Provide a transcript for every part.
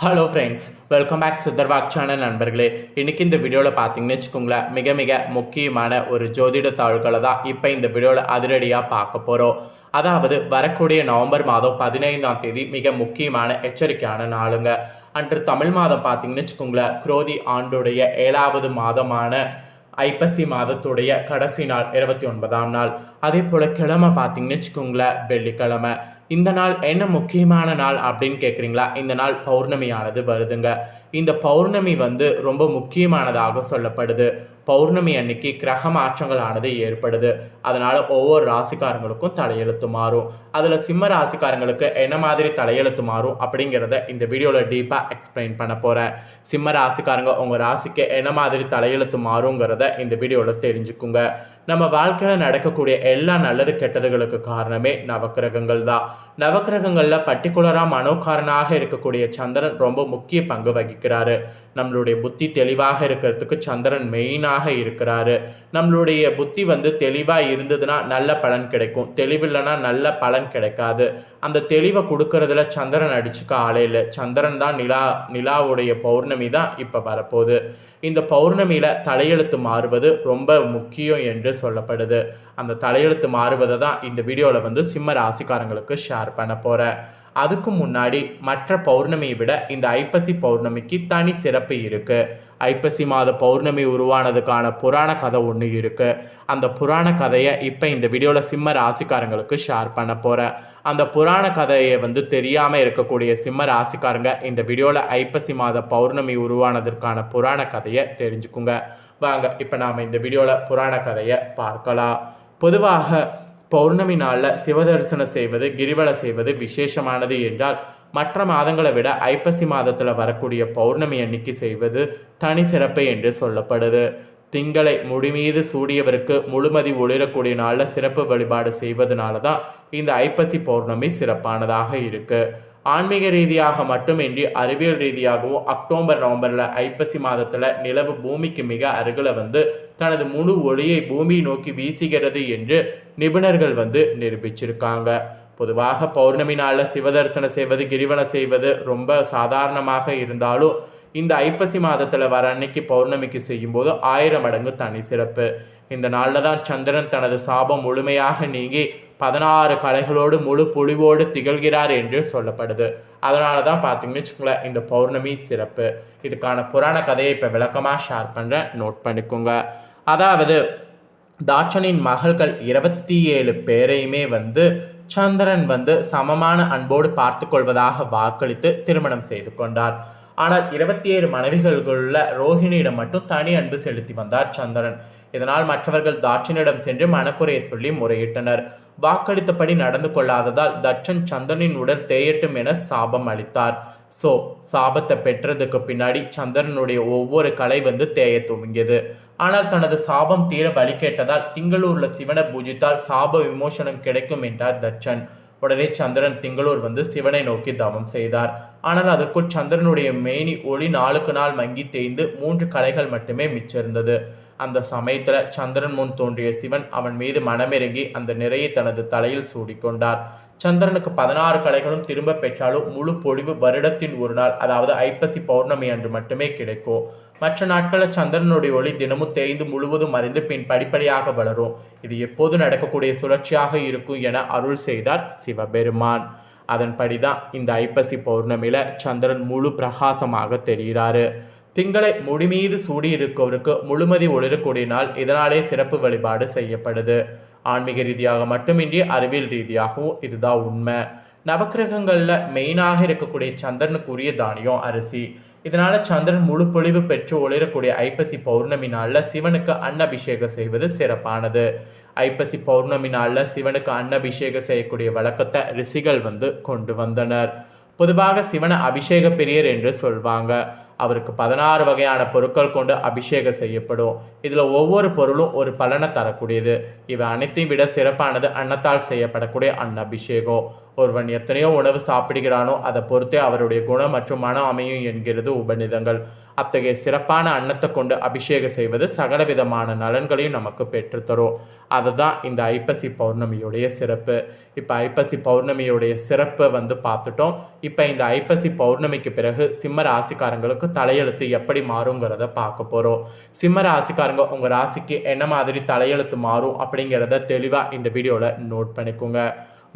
Hello friends welcome back சுதர்வாக் channel நண்பர்களே. இன்றைக்கி இந்த வீடியோவில் பார்த்தீங்கன்னு வச்சுக்கோங்களேன் மிக மிக முக்கியமான ஒரு ஜோதிட தாள்களை தான் இப்போ இந்த வீடியோவில் அதிரடியாக பார்க்க போகிறோம் அதாவது வரக்கூடிய நவம்பர் மாதம் பதினைந்தாம் தேதி மிக முக்கியமான எச்சரிக்கையான நாளுங்க. அன்று தமிழ் மாதம் பார்த்தீங்கன்னு வச்சுக்கோங்களேன் குரோதி ஆண்டுடைய ஏழாவது மாதமான ஐப்பசி மாதத்துடைய கடைசி நாள் இருபத்தி ஒன்பதாம் நாள். அதே போல் கிழமை பார்த்தீங்கன்னு வச்சுக்கோங்களேன் வெள்ளிக்கிழமை. இந்த நாள் என்ன முக்கியமான நாள் அப்படின்னு கேட்குறீங்களா இந்த நாள் பௌர்ணமியானது வருதுங்க. இந்த பௌர்ணமி வந்து ரொம்ப முக்கியமானதாக சொல்லப்படுது. பௌர்ணமி அன்னைக்கு கிரக மாற்றங்களானது ஏற்படுது. அதனால் ஒவ்வொரு ராசிக்காரங்களுக்கும் தலையெழுத்து மாறும். அதில் சிம்ம ராசிக்காரங்களுக்கு என்ன மாதிரி தலையெழுத்து மாறும் அப்படிங்கிறத இந்த வீடியோவில் டீப்பாக எக்ஸ்பிளைன் பண்ண போகிறேன் சிம்ம ராசிக்காரங்க உங்கள் ராசிக்கு என்ன மாதிரி தலையெழுத்து மாறுங்கிறத இந்த வீடியோவில் தெரிஞ்சுக்குங்க. நம்ம வாழ்க்கையில் நடக்கக்கூடிய எல்லா நல்லது கெட்டதுகளுக்கு காரணமே நவக்கிரகங்கள் தான் நவக்கிரகங்களில் பர்டிகுலராக மனோகாரனாக இருக்கக்கூடிய சந்திரன் ரொம்ப முக்கிய பங்கு வகிக்கிறாரு. நம்மளுடைய புத்தி தெளிவாக இருக்கிறதுக்கு சந்திரன் மெயினாக இருக்கிறாரு. நம்மளுடைய புத்தி வந்து தெளிவாக இருந்ததுன்னா நல்ல பலன் கிடைக்கும். தெளிவில்லைன்னா நல்ல பலன் கிடைக்காது. அந்த தெளிவை கொடுக்கறதுல சந்திரன் அடிச்சுக்க ஆளே இல்லை. சந்திரன் தான் நிலா நிலாவுடைய பௌர்ணமி தான் இப்போ வரப்போகுது. இந்த பௌர்ணமியில் தலையெழுத்து மாறுவது ரொம்ப முக்கியம் என்று சொல்லப்படுது. அந்த தலையெழுத்து மாறுவதை தான் இந்த வீடியோவில் வந்து சிம்ம ராசிக்காரங்களுக்கு ஷேர் பண்ண போகிறேன் அதுக்கு முன்னாடி மற்ற பௌர்ணமியை விட இந்த ஐப்பசி பௌர்ணமிக்கு தனி சிறப்பு இருக்குது ஐப்பசி மாத பௌர்ணமி உருவானதுக்கான புராண கதை ஒன்று இருக்குது அந்த புராண கதையை இப்போ இந்த வீடியோவில் சிம்ம ராசிக்காரங்களுக்கு ஷேர் பண்ண போகிறேன் அந்த புராண கதையை வந்து தெரியாமல் இருக்கக்கூடிய சிம்ம ராசிக்காரங்க இந்த வீடியோவில் ஐப்பசி மாத பௌர்ணமி உருவானதற்கான புராண கதையை தெரிஞ்சுக்குங்க. வாங்க இப்போ நாம் இந்த வீடியோவில் புராண கதையை பார்க்கலாம். பொதுவாக பௌர்ணமி நாளில் சிவதரிசனம் செய்வது கிரிவலம் செய்வது விசேஷமானது என்றால் மற்ற மாதங்களை விட ஐப்பசி மாதத்தில் வரக்கூடிய பௌர்ணமி அன்னைக்கு செய்வது தனி சிறப்பு என்று சொல்லப்படுது. திங்களை முடிமீது சூடியவருக்கு முழுமதி ஒளிரக்கூடிய நாளில் சிறப்பு வழிபாடு செய்வதனால தான் இந்த ஐப்பசி பௌர்ணமி சிறப்பானதாக இருக்குது ஆன்மீக ரீதியாக மட்டுமின்றி அறிவியல் ரீதியாகவும் அக்டோபர் நவம்பரில் ஐப்பசி மாதத்தில் நிலவு பூமிக்கு மிக அருகில் வந்து தனது முழு ஒளியை பூமியை நோக்கி வீசுகிறது என்று நிபுணர்கள் வந்து நிரூபிச்சிருக்காங்க. பொதுவாக பௌர்ணமி நாளில் சிவதரிசனம் செய்வது கிரிவலம் செய்வது ரொம்ப சாதாரணமாக இருந்தாலும் இந்த ஐப்பசி மாதத்தில் வர அன்னைக்கு பௌர்ணமிக்கு செய்யும்போது ஆயிரம் மடங்கு தனி சிறப்பு. இந்த நாளில் தான் சந்திரன் தனது சாபம் முழுமையாக நீங்கி பதினாறு கலைகளோடு முழு பொழிவோடு திகழ்கிறார் என்று சொல்லப்படுது. அதனால தான் பார்த்தீங்கன்னு வச்சுக்கோங்களேன் இந்த பௌர்ணமி சிறப்பு. இதுக்கான புராண கதையை இப்போ விளக்கமாக ஷேர் பண்ணுறேன் நோட் பண்ணிக்கோங்க. அதாவது தாட்சனின் மகள்கள் இருபத்தி ஏழு பேரையுமே வந்து சந்திரன் வந்து சமமான அன்போடு பார்த்து கொள்வதாக வாக்களித்து திருமணம் செய்து கொண்டார். ஆனால் இருபத்தி ஏழு மனைவிகளுக்குள்ள ரோஹிணியிடம் மட்டும் தனி அன்பு செலுத்தி வந்தார் சந்திரன். இதனால் மற்றவர்கள் தாட்சனிடம் சென்று மனக்குறையை சொல்லி முறையிட்டனர். வாக்களித்தபடி நடந்து கொள்ளாததால் தட்சன் சந்திரனின் உடல் தேயட்டும் என சாபம் அளித்தார். ஸோ சாபத்தை பெற்றதுக்கு பின்னாடி சந்திரனுடைய ஒவ்வொரு கலை வந்து தேய துவங்கியது. ஆனால் தனது சாபம் தீர வழி கேட்டதால் திங்களூர்ல சிவனை பூஜித்தால் சாப விமோசனம் கிடைக்கும் என்றார் தட்சன். உடனே சந்திரன் திங்களூர் வந்து சிவனை நோக்கி தவம் செய்தார். ஆனால் அதற்குள் சந்திரனுடைய மேனி ஒளி நாளுக்கு நாள் மங்கி தேய்ந்து மூன்று கலைகள் மட்டுமே மிச்சிருந்தது. அந்த சமயத்தில் சந்திரன் முன் தோன்றிய சிவன் அவன் மீது மனமிறங்கி அந்த நிறையை தனது தலையில் சூடிக்கொண்டார். சந்திரனுக்கு பதினாறு கலைகளும் திரும்ப பெற்றாலும் முழு பொழிவு வருடத்தின் ஒரு நாள் அதாவது ஐப்பசி பௌர்ணமி அன்று மட்டுமே கிடைக்கும். மற்ற நாட்களில் சந்திரனுடைய ஒளி தினமும் தேய்ந்து முழுவதும் மறைந்து பின் படிப்படியாக வளரும். இது எப்போது நடக்கக்கூடிய சுழற்சியாக இருக்கும் என அருள் செய்தார் சிவபெருமான். அதன்படிதான் இந்த ஐப்பசி பௌர்ணமியில சந்திரன் முழு பிரகாசமாக தெரிகிறாரு. திங்களை முடிமீது சூடியிருக்கவருக்கு முழுமதி ஒளிரக்கூடிய நாள் இதனாலே சிறப்பு வழிபாடு செய்யப்படுது. ஆன்மீக ரீதியாக மட்டுமின்றி அறிவியல் ரீதியாகவும் இதுதான் உண்மை. நவக்கிரகங்களில் மெயினாக இருக்கக்கூடிய சந்திரனுக்குரிய தானியம் அரிசி. இதனால சந்திரன் முழு பொழிவு பெற்று ஒளிரக்கூடிய ஐப்பசி பௌர்ணமி நாளில் சிவனுக்கு அன்னபிஷேகம் செய்வது சிறப்பானது. ஐப்பசி பௌர்ணமி நாளில் சிவனுக்கு அன்னபிஷேகம் செய்யக்கூடிய வழக்கத்தை ரிஷிகள் வந்து கொண்டு வந்தனர். பொதுவாக சிவனை அபிஷேக பிரியர் என்று சொல்வாங்க. அவருக்கு பதினாறு வகையான பொருட்கள் கொண்டு அபிஷேகம் செய்யப்படும். இதில் ஒவ்வொரு பொருளும் ஒரு பலனை தரக்கூடியது. இவை அனைத்தையும் விட சிறப்பானது அன்னத்தால் செய்யப்படக்கூடிய அன்ன அபிஷேகம் ஒருவன் எத்தனையோ உணவு சாப்பிடுகிறானோ அதை பொறுத்தே அவருடைய குணம் மற்றும் மனம் அமையும் என்கிறது உபநிதங்கள் அத்தகைய சிறப்பான அன்னத்தை கொண்டு அபிஷேகம் செய்வது சகல விதமான நலன்களையும் நமக்கு பெற்றுத்தரும் அதுதான் இந்த ஐப்பசி பௌர்ணமியுடைய சிறப்பு. இப்போ ஐப்பசி பௌர்ணமியுடைய சிறப்பை வந்து பார்த்துட்டோம். இப்போ இந்த ஐப்பசி பௌர்ணமிக்கு பிறகு சிம்ம ராசிக்காரங்களுக்கு தலையெழுத்து எப்படி மாறுங்கிறத பார்க்க போகிறோம் சிம்ம ராசிக்காரங்க உங்கள் ராசிக்கு என்ன மாதிரி தலையெழுத்து மாறும் அப்படிங்கிறத தெளிவாக இந்த வீடியோவில் நோட் பண்ணிக்கோங்க.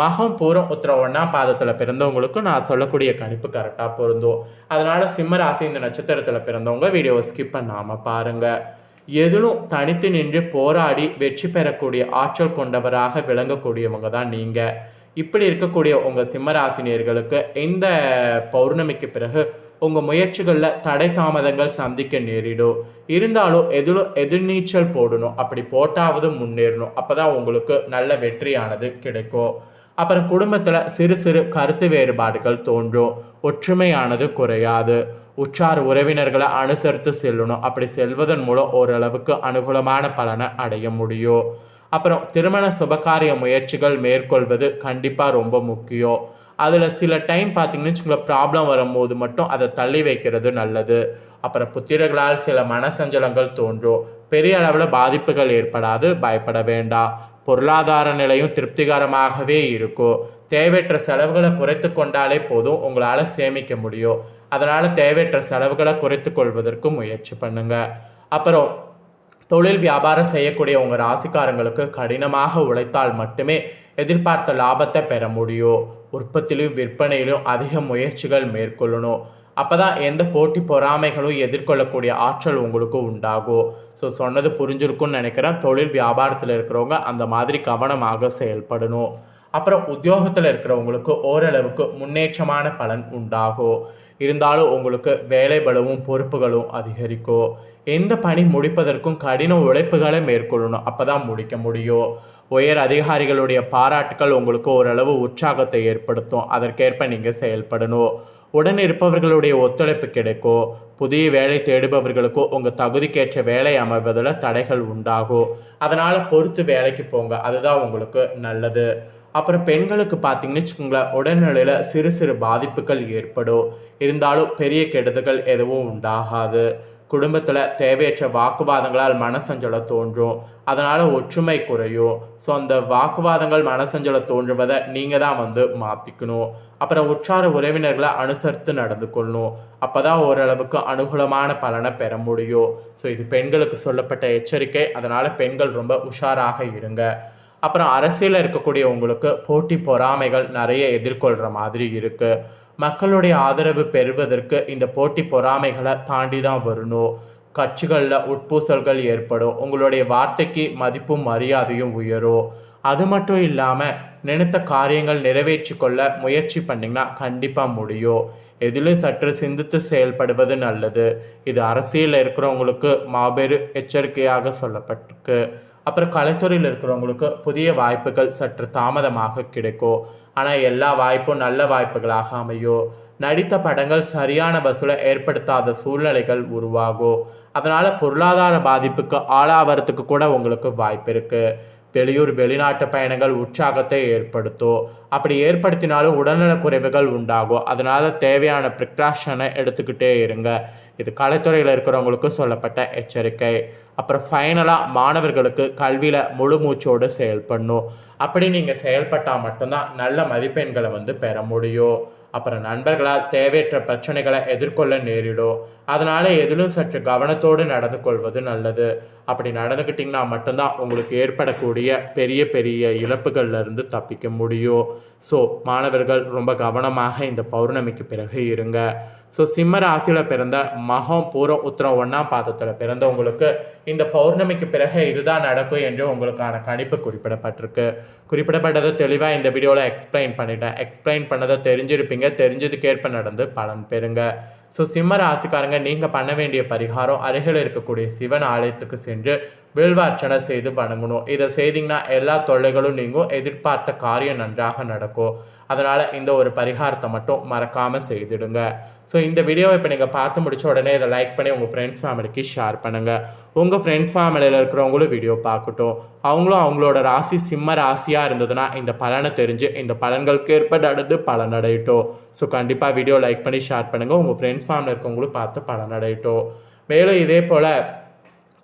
மகம் பூரம் உத்திர ஒன்றா பாதத்தில் பிறந்தவங்களுக்கும் நான் சொல்லக்கூடிய கணிப்பு கரெக்டாக பொருந்தும். அதனால் சிம்ம ராசி இந்த நட்சத்திரத்தில் பிறந்தவங்க வீடியோவை ஸ்கிப் பண்ணாமல் பாருங்கள் எதிலும் தனித்து நின்று போராடி வெற்றி பெறக்கூடிய ஆற்றல் கொண்டவராக விளங்கக்கூடியவங்க தான் நீங்கள் இப்படி இருக்கக்கூடிய உங்கள் சிம்மராசினியர்களுக்கு இந்த பௌர்ணமிக்கு பிறகு உங்கள் முயற்சிகளில் தடை தாமதங்கள் சந்திக்க நேரிடும். இருந்தாலும் எதில் எதிர்நீச்சல் போடணும். அப்படி போட்டாவது முன்னேறணும். அப்போ தான் உங்களுக்கு நல்ல வெற்றியானது கிடைக்கும். அப்புறம் குடும்பத்தில் சிறு சிறு கருத்து வேறுபாடுகள் தோன்றும். ஒற்றுமையானது குறையாது. உற்றார் உறவினர்களை அனுசரித்து செல்லணும். அப்படி செல்வதன் மூலம் ஓரளவுக்கு அனுகூலமான பலனை அடைய முடியும். அப்புறம் திருமண சுபகாரிய முயற்சிகள் மேற்கொள்வது கண்டிப்பாக ரொம்ப முக்கியம். அதில் சில டைம் பார்த்தீங்கன்னு வச்சுக்கோங்களேன் ப்ராப்ளம் வரும்போது மட்டும் அதை தள்ளி வைக்கிறது நல்லது. அப்புறம் புத்திரர்களால் சில மனசஞ்சலங்கள் தோன்றும். பெரிய அளவில் பாதிப்புகள் ஏற்படாது பயப்பட வேண்டாம். பொருளாதார நிலையும் திருப்திகரமாகவே இருக்கும். தேவையற்ற செலவுகளை குறைத்து கொண்டாலே போதும் உங்களால் சேமிக்க முடியும். அதனால் தேவையற்ற செலவுகளை குறைத்து கொள்வதற்கு முயற்சி பண்ணுங்க. அப்புறம் தொழில் வியாபாரம் செய்யக்கூடிய உங்கள் ராசிக்காரங்களுக்கு கடினமாக உழைத்தால் மட்டுமே எதிர்பார்த்த லாபத்தை பெற முடியும். உற்பத்தியிலும் விற்பனையிலும் அதிக முயற்சிகள் மேற்கொள்ளணும். அப்போ தான் எந்த போட்டி பொறாமைகளும் எதிர்கொள்ளக்கூடிய ஆற்றல் உங்களுக்கு உண்டாகும். ஸோ சொன்னது புரிஞ்சிருக்கும்னு நினைக்கிறேன். தொழில் வியாபாரத்தில் இருக்கிறவங்க அந்த மாதிரி கவனமாக செயல்படணும். அப்புறம் உத்தியோகத்தில் இருக்கிறவங்களுக்கு ஓரளவுக்கு முன்னேற்றமான பலன் உண்டாகும். இருந்தாலும் உங்களுக்கு வேலை பலவும் பொறுப்புகளும் அதிகரிக்கும். எந்த பணி முடிப்பதற்கும் கடின உழைப்புகளை மேற்கொள்ளணும். அப்போ தான் முடிக்க முடியும். உயர் அதிகாரிகளுடைய பாராட்டுகள் உங்களுக்கு ஓரளவு உற்சாகத்தை ஏற்படுத்தும். அதற்கேற்ப நீங்கள் செயல்படணும். உடன் இருப்பவர்களுடைய ஒத்துழைப்பு கிடைக்கும். புதிய வேலை தேடுபவர்களுக்கோ உங்கள் தகுதிக்கேற்ற வேலை அமைவதில் தடைகள் உண்டாகும். அதனால் பொறுத்து வேலைக்கு போங்க. அதுதான் உங்களுக்கு நல்லது. அப்புறம் பெண்களுக்கு பார்த்தீங்கன்னு வச்சுக்கோங்களேன் உடல்நிலையில் சிறு சிறு பாதிப்புகள் ஏற்படும். இருந்தாலும் பெரிய கெடுதல்கள் எதுவும் உண்டாகாது. குடும்பத்தில் தேவையற்ற வாக்குவாதங்களால் மனசஞ்சல தோன்றும். அதனால் ஒற்றுமை குறையும். ஸோ அந்த வாக்குவாதங்கள் மனசஞ்சலை தோன்றுவதை நீங்கள் தான் வந்து மாற்றிக்கணும் அப்புறம் உற்றார உறவினர்களை அனுசரித்து நடந்து கொள்ளணும். அப்போ தான் ஓரளவுக்கு அனுகூலமான பலனை பெற முடியும். ஸோ இது பெண்களுக்கு சொல்லப்பட்ட எச்சரிக்கை. அதனால் பெண்கள் ரொம்ப உஷாராக இருங்க. அப்புறம் அரசியலில் இருக்கக்கூடிய உங்களுக்கு போட்டி பொறாமைகள் நிறைய எதிர்கொள்கிற மாதிரி இருக்குது மக்களுடைய ஆதரவு பெறுவதற்கு இந்த போட்டி பொறாமைகளை தாண்டி தான் வரணும். கட்சிகளில் உட்பூசல்கள் ஏற்படும். உங்களுடைய வார்த்தைக்கு மதிப்பும் மரியாதையும் உயரும். அது மட்டும் இல்லாமல் நினைத்த காரியங்கள் நிறைவேற்றி கொள்ள முயற்சி பண்ணிங்கன்னா கண்டிப்பாக முடியும். எதிலும் சற்று சிந்தித்து செயல்படுவது நல்லது. இது அரசியலில் இருக்கிறவங்களுக்கு மாபெரும் எச்சரிக்கையாக சொல்லப்பட்டிருக்கு. அப்புறம் கலைத்துறையில் இருக்கிறவங்களுக்கு புதிய வாய்ப்புகள் சற்று தாமதமாக கிடைக்கும். ஆனால் எல்லா வாய்ப்பும் நல்ல வாய்ப்புகளாக அமையும் நடித்த படங்கள் சரியான வசூலை ஏற்படுத்தாத சூழ்நிலைகள் உருவாகும் அதனால் பொருளாதார பாதிப்புக்கு ஆளாவறதுக்கு கூட உங்களுக்கு வாய்ப்பு இருக்குது வெளியூர் வெளிநாட்டு பயணங்கள் உற்சாகத்தை ஏற்படுத்தும் அப்படி ஏற்படுத்தினாலும் உடல்நலக் குறைவுகள் உண்டாகும் அதனால் தேவையான ப்ரிக்ராஷனை எடுத்துக்கிட்டே இருங்க. இது கலைத்துறையில் இருக்கிறவங்களுக்கு சொல்லப்பட்ட எச்சரிக்கை. அப்புறம் ஃபைனலாக மாணவர்களுக்கு கல்வியில் முழு மூச்சோடு செயல்படணும் அப்படி நீங்கள் செயல்பட்டால் மட்டும்தான் நல்ல மதிப்பெண்களை வந்து பெற முடியும். அப்புறம் நண்பர்களால் தேவையற்ற பிரச்சனைகளை எதிர்கொள்ள நேரிடும். அதனால் எதிலும் சற்று கவனத்தோடு நடந்து கொள்வது நல்லது. அப்படி நடந்துக்கிட்டிங்கன்னா மட்டும்தான் உங்களுக்கு ஏற்படக்கூடிய பெரிய பெரிய இழப்புகள்லேருந்து தப்பிக்க முடியும். ஸோ மாணவர்கள் ரொம்ப கவனமாக இந்த பௌர்ணமிக்கு பிறகு இருங்க. ஸோ சிம்ம ராசியில் பிறந்த மகம் பூரம் உத்தரம் ஒன்றாம் பாதத்தில் பிறந்தவங்களுக்கு இந்த பௌர்ணமிக்கு பிறகு இதுதான் நடக்கும் என்று உங்களுக்கான கணிப்பு குறிப்பிடப்பட்டிருக்கு. குறிப்பிடப்பட்டதை தெளிவாக இந்த வீடியோவில் எக்ஸ்பிளைன் பண்ணிட்டேன். எக்ஸ்பிளைன் பண்ணதை தெரிஞ்சிருப்பீங்க. தெரிஞ்சதுக்கேற்ப நடந்து பலன் பெறுங்க. ஸோ சிம்ம ராசிக்காரங்க நீங்கள் பண்ண வேண்டிய பரிகாரம் அருகில் இருக்கக்கூடிய சிவன் ஆலயத்துக்கு சென்று வில்வார்ச்சனை செய்து வணங்கணும். இதை செய்தீங்கன்னா எல்லா தொல்லைகளும் நீங்கள் எதிர்பார்த்த காரியம் நன்றாக நடக்கும். அதனால் இந்த ஒரு பரிகாரத்தை மட்டும் மறக்காமல் செய்திடுங்க. ஸோ இந்த வீடியோவை இப்போ நீங்கள் பார்த்து முடிச்ச உடனே இதை லைக் பண்ணி உங்கள் ஃப்ரெண்ட்ஸ் ஃபேமிலிக்கு ஷேர் பண்ணுங்கள் உங்கள் ஃப்ரெண்ட்ஸ் ஃபேமிலியில் இருக்கிறவங்களும் வீடியோ பார்க்கட்டும். அவங்களும் அவங்களோட ராசி சிம்ம ராசியாக இருந்ததுன்னா இந்த பலனை தெரிஞ்சு இந்த பலன்களுக்கு ஏற்ப நடந்து பலனடையட்டும். ஸோ கண்டிப்பாக வீடியோ லைக் பண்ணி ஷேர் பண்ணுங்கள் உங்கள் ஃப்ரெண்ட்ஸ் ஃபேமிலி இருக்கவங்களும் பார்த்து பலனடையட்டும். மேலும் இதே போல்